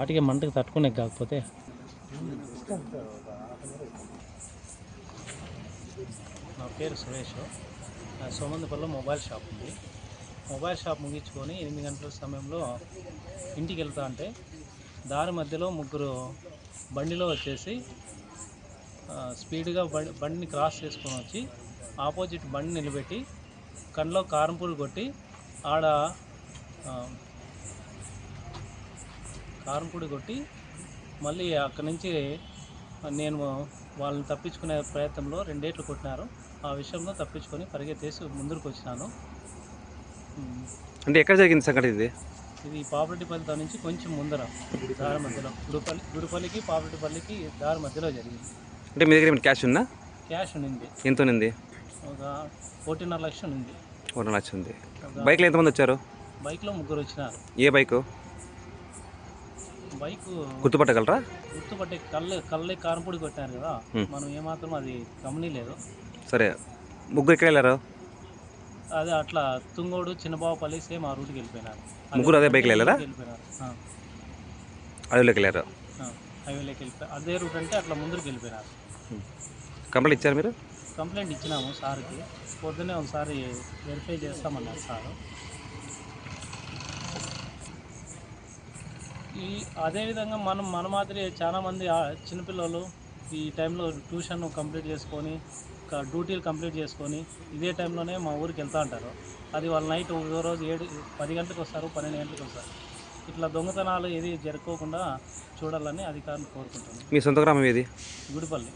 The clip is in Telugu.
వాటికి మంటకు తట్టుకునే కాకపోతే. నా పేరు సురేష్. నా సోమందిపల్లిలో మొబైల్ షాప్ ఉంది. మొబైల్ షాప్ ముగించుకొని ఎనిమిది గంటల సమయంలో ఇంటికి వెళ్తా అంటే దారి మధ్యలో ముగ్గురు బండిలో వచ్చేసి స్పీడ్గా బండి బండిని క్రాస్ చేసుకొని వచ్చి ఆపోజిట్ బండి నిలబెట్టి కళ్ళలో కారంపూలు కొట్టి ఆడ ఆ, కారంపొడి కొట్టి మళ్ళీ అక్కడి నుంచి నేను వాళ్ళని తప్పించుకునే ప్రయత్నంలో రెండేట్లు కొట్టినారు. ఆ విషయంలో తప్పించుకొని పరిగెత్తేసి ముందుకు వచ్చినాను. అంటే ఎక్కడ జరిగింది సంఘటన ఇది? ఇది పాపరెడ్డిపల్లితో నుంచి కొంచెం ముందర దారి మధ్యలో. గుడిపల్లి గుడిపల్లికి పాపరెడ్డిపల్లికి దారి మధ్యలో జరిగింది. అంటే మీ దగ్గర క్యాష్ ఉందా? క్యాష్ ఉంది ఎంత ఉంది ఒక ఒకటిన్నర లక్షలు ఉంది ఒక లక్ష ఉంది. బైక్లో ఎంతమంది వచ్చారు? బైక్లో ముగ్గురు వచ్చినారు. ఏ బైక్? బైక్ గుర్తుపట్టగలరా? గుర్తుపట్టే కళ్ళు కళ్ళే కారంపొడి కొట్టారు కదా. మనం ఏమాత్రం అది గమనిలేదు. సరే. ముగ్గురు ఎక్కడ వెళ్ళారు? అదే అట్లా తుంగోడు చిన్నబాబుపల్లి సేమ్ ఆ రూట్కి వెళ్ళిపోయినారు. ముగ్గురు అదే బైక్లో వెళ్ళారా? వెళ్ళిపోయినారు. వెళ్ళారు? హైవేలోకి వెళ్ళిపోయి అదే రూట్ అంటే అట్లా ముందుకు వెళ్ళిపోయినారు. కంప్లైంట్ ఇచ్చారు మీరు? కంప్లైంట్ ఇచ్చినాము సార్కి. పొద్దున్నే ఒకసారి వెరిఫై చేస్తామన్నారు సారు. ఈ అదేవిధంగా మనం మన మాదిరి చాలా మంది ఆ చిన్నపిల్లలు ఈ టైంలో ట్యూషన్ కంప్లీట్ చేసుకొని డ్యూటీలు కంప్లీట్ చేసుకొని ఇదే టైంలోనే మా ఊరికి వెళ్తూ ఉంటారు అది వాళ్ళ నైట్ ఒక రోజు ఏడు పది గంటలకు వస్తారు పన్నెండు గంటలకు వస్తారు. ఇట్లా దొంగతనాలు ఏది జరుపుకోకుండా చూడాలని అధికారులు కోరుకుంటున్నాను మీ సొంత గ్రామం ఏది? గుడిపల్లి.